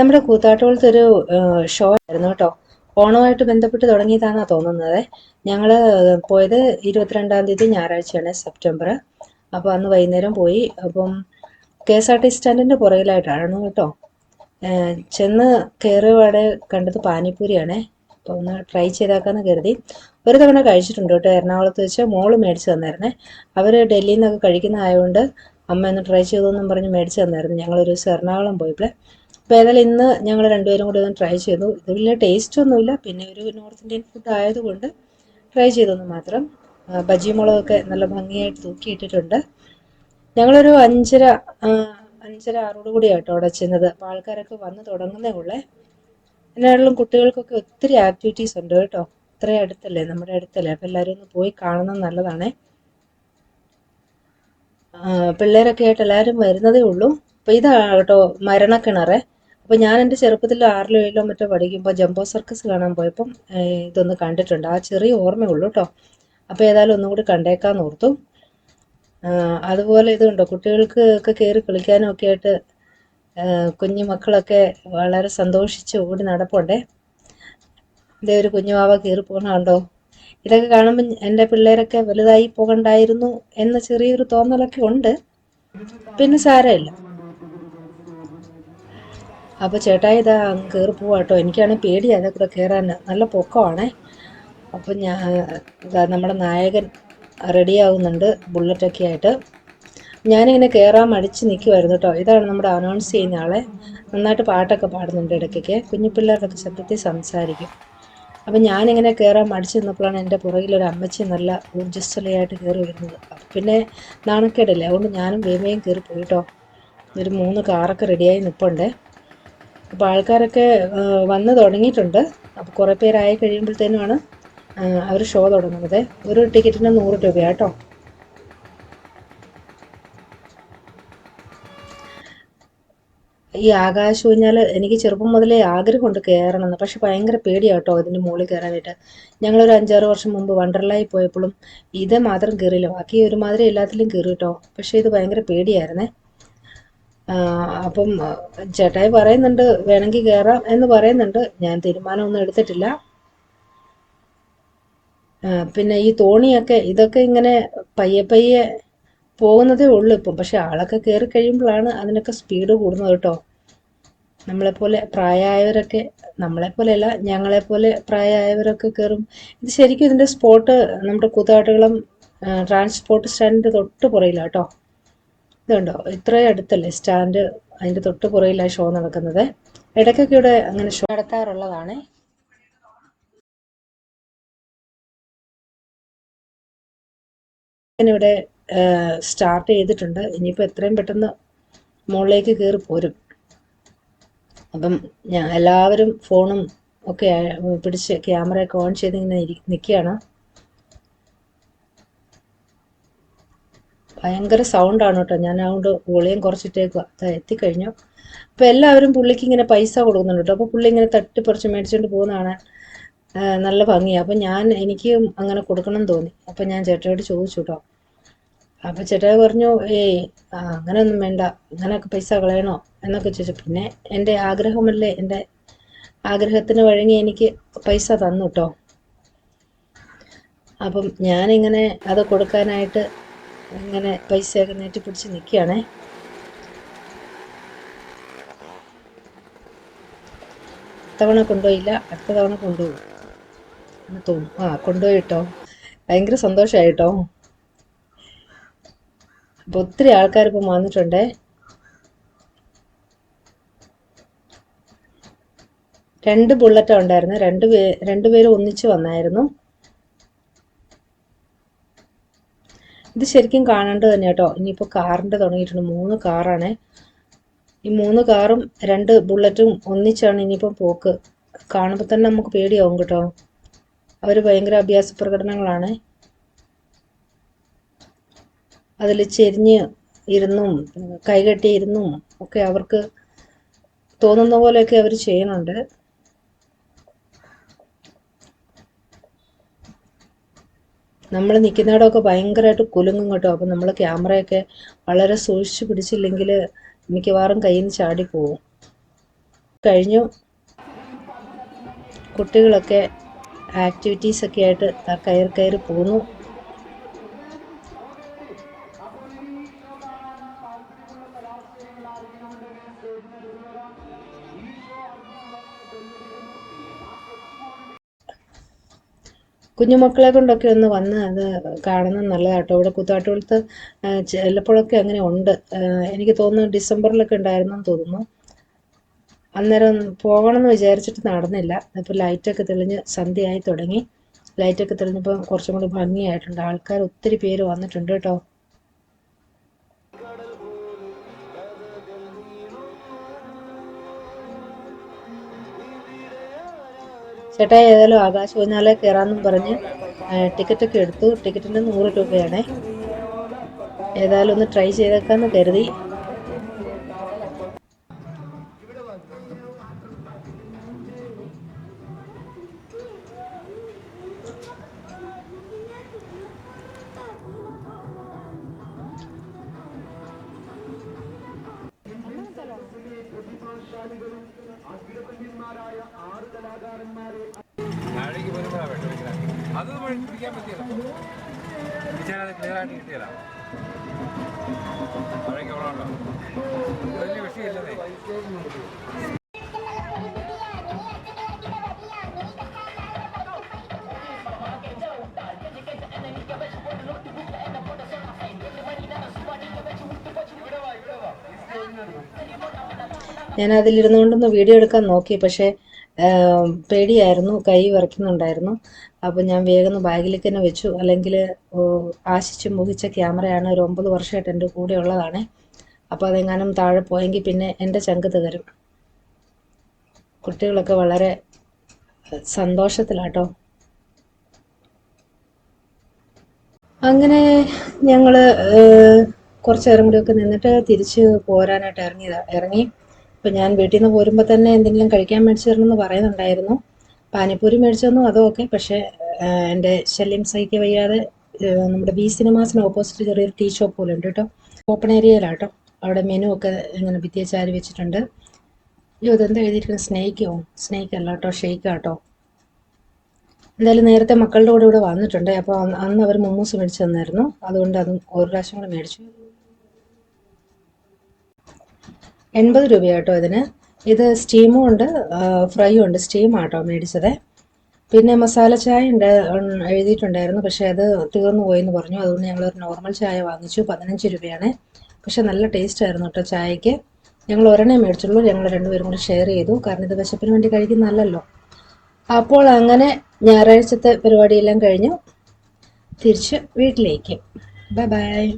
നമ്മുടെ കൂത്താട്ടുകുളത്ത് ഒരു ഷോ ആയിരുന്നു കേട്ടോ. ഓണവുമായിട്ട് ബന്ധപ്പെട്ട് തുടങ്ങിയതാണെന്നാ തോന്നുന്നത്. ഞങ്ങൾ പോയത് ഇരുപത്തിരണ്ടാം തീയതി ഞായറാഴ്ചയാണ് സെപ്റ്റംബർ അപ്പോൾ അന്ന് വൈകുന്നേരം പോയി. അപ്പം കെ എസ് ആർ ടി സ്റ്റാൻഡിന്റെ പുറകിലായിട്ടാണ് കേട്ടോ. ചെന്ന് കയറിയപാടെ കണ്ടത് പാനിപ്പൂരിയാണ്. അപ്പോൾ ഒന്ന് ട്രൈ ചെയ്താക്കാന്ന് കരുതി. ഒരു തവണ കഴിച്ചിട്ടുണ്ട് കേട്ടോ. എറണാകുളത്ത് വെച്ച് മോൾ മേടിച്ച് തന്നായിരുന്നേ. അവർ ഡൽഹിയിൽ നിന്നൊക്കെ കഴിക്കുന്നതായതുകൊണ്ട് അമ്മ ഒന്ന് ട്രൈ ചെയ്തോന്നും പറഞ്ഞ് മേടിച്ച് തന്നായിരുന്നു. ഞങ്ങളൊരു ദിവസം എറണാകുളം പോയപ്പോൾ അപ്പോൾ ഏതായാലും ഇന്ന് ഞങ്ങൾ രണ്ടുപേരും കൂടി ഒന്ന് ട്രൈ ചെയ്തു. ഇത് വലിയ ടേസ്റ്റ് ഒന്നുമില്ല. പിന്നെ ഒരു നോർത്ത് ഇന്ത്യൻ ഫുഡ് ആയതുകൊണ്ട് ട്രൈ ചെയ്തെന്ന് മാത്രം. ബജി മുളകൊക്കെ നല്ല ഭംഗിയായിട്ട് തൂക്കിയിട്ടിട്ടുണ്ട്. ഞങ്ങളൊരു അഞ്ചര അഞ്ചര ആറോട് കൂടി ആട്ടോ അവിടെ ചെന്നത്. അപ്പോൾ ആൾക്കാരൊക്കെ വന്ന് തുടങ്ങുന്നേ ഉള്ളേ. എന്നാണെങ്കിലും കുട്ടികൾക്കൊക്കെ ഒത്തിരി ആക്ടിവിറ്റീസ് ഉണ്ട് കേട്ടോ. ഇത്രയും അടുത്തല്ലേ നമ്മുടെ അടുത്തല്ലേ. അപ്പോൾ എല്ലാവരും ഒന്ന് പോയി കാണുന്നത് നല്ലതാണേ. പിള്ളേരൊക്കെ ആയിട്ട് എല്ലാവരും വരുന്നതേ ഉള്ളൂ. അപ്പോൾ ഇതാ കേട്ടോ മരണക്കിണറ്. അപ്പോൾ ഞാൻ എന്റെ ചെറുപ്പത്തിൽ ആറിലോ ഏഴിലോ മറ്റോ പഠിക്കുമ്പോൾ ജംബോ സർക്കസ് കാണാൻ പോയപ്പം ഇതൊന്ന് കണ്ടിട്ടുണ്ട്. ആ ചെറിയ ഓർമ്മയുള്ളൂ കേട്ടോ അപ്പോൾ ഏതായാലും ഒന്നും കൂടി കണ്ടേക്കാന്ന് ഓർത്തു. അതുപോലെ ഇതുണ്ടോ കുട്ടികൾക്ക് ഒക്കെ കയറി കളിക്കാനും ഒക്കെ ആയിട്ട് കുഞ്ഞു മക്കളൊക്കെ വളരെ സന്തോഷിച്ച് ഓടി നടപ്പുണ്ടേ? ഇതേ ഒരു കുഞ്ഞുവാവ കയറി പോകുന്ന കണ്ടോ? ഇതൊക്കെ കാണുമ്പോൾ എന്റെ പിള്ളേരൊക്കെ വലുതായി പോകണ്ടായിരുന്നു എന്ന ചെറിയൊരു തോന്നലൊക്കെ ഉണ്ട്. പിന്നെ സാരമില്ല. അപ്പോൾ ചേട്ടാ ഇതാ കയറി പോവാട്ടോ എനിക്കാണെങ്കിൽ പേടിയാണ് ഇതൊക്കെ കയറാൻ നല്ല പൊക്കമാണേ. അപ്പം ഞാൻ ഇതാ നമ്മുടെ നായകൻ റെഡിയാവുന്നുണ്ട് ബുള്ളറ്റൊക്കെ ആയിട്ട്. ഞാനിങ്ങനെ കയറാൻ മടിച്ച് നിൽക്കുമായിരുന്നു കേട്ടോ. ഇതാണ് നമ്മുടെ അനൗൺസ് ചെയ്യുന്ന ആളെ. നന്നായിട്ട് പാട്ടൊക്കെ പാടുന്നുണ്ട് ഇടയ്ക്കൊക്കെ. കുഞ്ഞു പിള്ളേരുടെ ശബ്ദത്തിൽ സംസാരിക്കും. അപ്പം ഞാനിങ്ങനെ കയറാൻ മടിച്ച് നിന്നപ്പോഴാണ് എന്റെ പുറകിലൊരു അമ്മച്ചി നല്ല ഊർജസ്വലയായിട്ട് കയറി വരുന്നത്. പിന്നെ നാണക്കേടല്ലേ? അതുകൊണ്ട് ഞാനും വേമയും കയറി പോയിട്ടോ ഒരു മൂന്ന് കാറൊക്കെ റെഡിയായി നിൽപ്പുണ്ട് അപ്പോൾ ആൾക്കാരൊക്കെ വന്ന് തുടങ്ങിയിട്ടുണ്ട്. അപ്പോൾ കുറേ പേരായി കഴിയുമ്പോഴത്തേനുമാണ് അവർ ഷോ തുടങ്ങുന്നത്. ഒരു ടിക്കറ്റിന് നൂറ് രൂപയാണ് കേട്ടോ ഈ ആകാശം ഊഞ്ഞാൽ എനിക്ക് ചെറുപ്പം മുതലേ ആഗ്രഹമുണ്ട് കയറണമെന്ന് പക്ഷെ ഭയങ്കര പേടിയാണ് കേട്ടോ ഇതിന്റെ മുകളിൽ കയറാനായിട്ട് ഞങ്ങളൊരു അഞ്ചാറ് വർഷം മുമ്പ് വണ്ടർലായി പോയപ്പോഴും ഇത് മാത്രം കയറിയില്ല ബാക്കി ഒരുമാതിരി എല്ലാത്തിലും കയറി കേട്ടോ പക്ഷേ ഇത് ഭയങ്കര പേടിയായിരുന്നേ. അപ്പം ചേട്ടായി പറയുന്നുണ്ട് വേണമെങ്കിൽ കയറാം എന്ന് പറയുന്നുണ്ട്. ഞാൻ തീരുമാനമൊന്നും എടുത്തിട്ടില്ല. പിന്നെ ഈ തോണിയൊക്കെ ഇതൊക്കെ ഇങ്ങനെ പയ്യെ പയ്യെ പോകുന്നതേ ഉള്ളൂ ഇപ്പം. പക്ഷെ ആളൊക്കെ കയറി കഴിയുമ്പോഴാണ് അതിനൊക്കെ സ്പീഡ് കൂടുന്നത് കേട്ടോ. നമ്മളെപ്പോലെ പ്രായമായവരൊക്കെ നമ്മളെപ്പോലെയല്ല ഞങ്ങളെപ്പോലെ പ്രായമായവരൊക്കെ കയറും ഇത് ശരിക്കും ഇതിന്റെ സ്പോട്ട് നമ്മുടെ കൂത്താട്ടുകുളം ട്രാൻസ്പോർട്ട് സ്റ്റാൻഡിന്റെ തൊട്ട് പുറയിലാണ് കേട്ടോ. ഇതുണ്ടോ? ഇത്രയും അടുത്തല്ലേ? സ്റ്റാൻഡ് അതിന്റെ തൊട്ട് പുറയിലാണ് ഷോ നടക്കുന്നത്. ഇടയ്ക്കൊക്കെ ഇവിടെ അങ്ങനെ ഷോ നടത്താറുള്ളതാണ്. ഇവിടെ സ്റ്റാർട്ട് ചെയ്തിട്ടുണ്ട്. ഇനിയിപ്പോൾ എത്രയും പെട്ടെന്ന് മുകളിലേക്ക് കയറി പോരും. അപ്പം ഞാൻ എല്ലാവരും ഫോണും ഒക്കെ പിടിച്ച് ക്യാമറയൊക്കെ ഓൺ ചെയ്ത് ഇങ്ങനെ നിൽക്കുകയാണ് ഭയങ്കര സൗണ്ടാണ് കേട്ടോ ഞാൻ അതുകൊണ്ട് വോളിയം കുറച്ചിട്ടേക്കുക അതാ എത്തിക്കഴിഞ്ഞു. അപ്പോൾ എല്ലാവരും പുള്ളിക്ക് ഇങ്ങനെ പൈസ കൊടുക്കുന്നുണ്ട് കേട്ടോ. അപ്പോൾ പുള്ളി ഇങ്ങനെ തട്ടിപ്പറിച്ച് മേടിച്ചുകൊണ്ട് പോകുന്നതാണ് നല്ല ഭംഗിയാണ് അപ്പം ഞാൻ എനിക്ക് അങ്ങനെ കൊടുക്കണം തോന്നി. അപ്പം ഞാൻ ചേട്ടയോട് ചോദിച്ചു കേട്ടോ അപ്പം ചേട്ടായി പറഞ്ഞു ഏയ് അങ്ങനെയൊന്നും വേണ്ട. അങ്ങനെയൊക്കെ പൈസ കളയണോ? എന്നൊക്കെ ചോദിച്ചു. പിന്നെ എന്റെ ആഗ്രഹമല്ലേ? എന്റെ ആഗ്രഹത്തിന് വഴങ്ങി എനിക്ക് പൈസ തന്നു കേട്ടോ. അപ്പം ഞാനിങ്ങനെ അത് കൊടുക്കാനായിട്ട് ഇങ്ങനെ പൈസയൊക്കെ നീട്ടി പിടിച്ച് നിൽക്കുകയാണേ തവണ കൊണ്ടുപോയില്ല അടുത്ത തവണ കൊണ്ടുപോകും. എന്ന് തോന്നും. ആ കൊണ്ടുപോയി കേട്ടോ ഭയങ്കര സന്തോഷമായി കേട്ടോ അപ്പോൾ ഒത്തിരി ആൾക്കാർ ഇപ്പം വന്നിട്ടുണ്ടേ. രണ്ട് ബുള്ളറ്റാണ് ഉണ്ടായിരുന്നു. രണ്ട് പേ രണ്ടുപേരും ഒന്നിച്ച് വന്നായിരുന്നു. ഇത് ശരിക്കും കാണേണ്ടത് തന്നെ കേട്ടോ. ഇനിയിപ്പോൾ കാറിന്റെ തുടങ്ങിയിട്ടുണ്ട്. മൂന്ന് കാറാണേ. ഈ മൂന്ന് കാറും രണ്ട് ബുള്ളറ്റും ഒന്നിച്ചാണ് ഇനിയിപ്പം പോക്ക്. കാണുമ്പോൾ തന്നെ നമുക്ക് പേടിയാവും കേട്ടോ. അവർ ഭയങ്കര അഭ്യാസ പ്രകടനങ്ങളാണ്. അതിൽ ചെരിഞ്ഞ് ഇരുന്നും കൈകെട്ടി ഇരുന്നും ഒക്കെ അവർക്ക് തോന്നുന്ന പോലെയൊക്കെ അവർ ചെയ്യുന്നുണ്ട്. നമ്മൾ നിൽക്കുന്നിടമൊക്കെ ഭയങ്കരമായിട്ട് കുലുങ്ങും കേട്ടോ. അപ്പം നമ്മൾ ക്യാമറയൊക്കെ വളരെ സൂക്ഷിച്ച് പിടിച്ചില്ലെങ്കിൽ മിക്കവാറും കയ്യിൽ നിന്ന് ചാടി പോവും. കഴിഞ്ഞു. കുട്ടികളൊക്കെ ആക്ടിവിറ്റീസൊക്കെ ആയിട്ട് കയറി കയറി പോന്നു. കുഞ്ഞുമക്കളെ കൊണ്ടൊക്കെ ഒന്ന് വന്ന് അത് കാണുന്നത് നല്ലതാട്ടോ. ഇവിടെ കുത്താട്ടുകുളത്ത് ചിലപ്പോഴൊക്കെ അങ്ങനെ ഉണ്ട്. എനിക്ക് തോന്നുന്നു ഡിസംബറിലൊക്കെ ഉണ്ടായിരുന്നെന്ന് തോന്നുന്നു. അന്നേരം പോകണമെന്ന് വിചാരിച്ചിട്ട് നടന്നില്ല. ഇപ്പോൾ ലൈറ്റൊക്കെ തെളിഞ്ഞ് സന്ധ്യയായി തുടങ്ങി. ലൈറ്റൊക്കെ തെളിഞ്ഞപ്പോൾ കുറച്ചും കൂടി ഭംഗിയായിട്ടുണ്ട്. ആൾക്കാർ ഒത്തിരി പേര് വന്നിട്ടുണ്ട് കേട്ടോ. ചേട്ടാ ഏതായാലും ആകാശ ഊഞ്ഞാലെ കയറാമെന്നും പറഞ്ഞ് ടിക്കറ്റൊക്കെ എടുത്തു. ടിക്കറ്റിന് നൂറ് രൂപയാണേ. ഏതായാലും ഒന്ന് ട്രൈ ചെയ്തേക്കാന്ന് കരുതി. താഴേക്ക് പിടിക്കാൻ ഞാൻ അതിലിരുന്നുകൊണ്ടൊന്ന് വീഡിയോ എടുക്കാൻ നോക്കി പക്ഷേ പേടിയായിരുന്നു. കൈ വിറയ്ക്കുന്നുണ്ടായിരുന്നു. അപ്പോൾ ഞാൻ വേഗം ബാഗിലേക്ക് തന്നെ വെച്ചു. അല്ലെങ്കിൽ ആശിച്ച് മുഖിച്ച ക്യാമറയാണ് ഒരു ഒമ്പത് വർഷമായിട്ട് എന്റെ കൂടെ ഉള്ളതാണ്. അപ്പോൾ അതെങ്ങാനും താഴെ പോയെങ്കിൽ പിന്നെ എന്റെ ചങ്ക് തകരും. കുട്ടികളൊക്കെ വളരെ സന്തോഷത്തിലാട്ടോ. അങ്ങനെ ഞങ്ങൾ കുറച്ച് നേരം നിന്നിട്ട് തിരിച്ച് പോരാനായിട്ട് ഇറങ്ങിയതാണ് ഇറങ്ങി. ഇപ്പം ഞാൻ വീട്ടിൽ നിന്ന് പോരുമ്പോൾ തന്നെ എന്തെങ്കിലും കഴിക്കാൻ മേടിച്ചു തരണമെന്ന് പറയുന്നുണ്ടായിരുന്നു. പാനിപ്പൂരി മേടിച്ചു തന്നു അതും ഓക്കെ പക്ഷേ എന്റെ ശല്യം സൈക്ക് വയ്യാതെ നമ്മുടെ ബി സിനിമാസിന് ഓപ്പോസിറ്റ് ചെറിയൊരു ടീ ഷോപ്പ് പോലെ ഉണ്ട് കേട്ടോ. ഓപ്പൺ ഏരിയയിലാട്ടോ അവിടെ മെനു ഒക്കെ ഇങ്ങനെ ഭിത്തിയച്ചാരി വെച്ചിട്ടുണ്ട്. അയ്യോ ഇതെന്താ എഴുതിയിരിക്കുന്നത്? സ്നേഹിക്കോ സ്നേഹിക്ക് അല്ല കേട്ടോ ഷെയ്ക്ക് കേട്ടോ. എന്തായാലും നേരത്തെ മക്കളുടെ കൂടെ ഇവിടെ വന്നിട്ടുണ്ട്. അപ്പോൾ അന്ന് അവർ മുമ്മൂസ് മേടിച്ചു തന്നായിരുന്നു. അതുകൊണ്ട് അതും ഒരു പ്രാവശ്യം കൂടെ മേടിച്ചു. എൺപത് രൂപയാട്ടോ ഇതിന്. ഇത് സ്റ്റീമും ഉണ്ട് ഫ്രൈയും ഉണ്ട്. സ്റ്റീം ആട്ടോ മേടിച്ചത്. പിന്നെ മസാല ചായ ഉണ്ട് എഴുതിയിട്ടുണ്ടായിരുന്നു. പക്ഷേ അത് തീർന്നു പോയെന്ന് പറഞ്ഞു. അതുകൊണ്ട് ഞങ്ങൾ ഒരു നോർമൽ ചായ വാങ്ങിച്ചു. പതിനഞ്ച് രൂപയാണ്. പക്ഷെ നല്ല ടേസ്റ്റ് ആയിരുന്നു കേട്ടോ ചായക്ക് ഞങ്ങൾ ഒരെണ്ണേ മേടിച്ചുള്ളൂ. ഞങ്ങൾ രണ്ടുപേരും കൂടി ഷെയർ ചെയ്തു. കാരണം ഇത് വിശപ്പിന് വേണ്ടി കഴിക്കുന്നതല്ലല്ലോ. അപ്പോൾ അങ്ങനെ ഞായറാഴ്ചത്തെ പരിപാടിയെല്ലാം കഴിഞ്ഞു. തിരിച്ച് വീട്ടിലേക്ക്. Bye bye.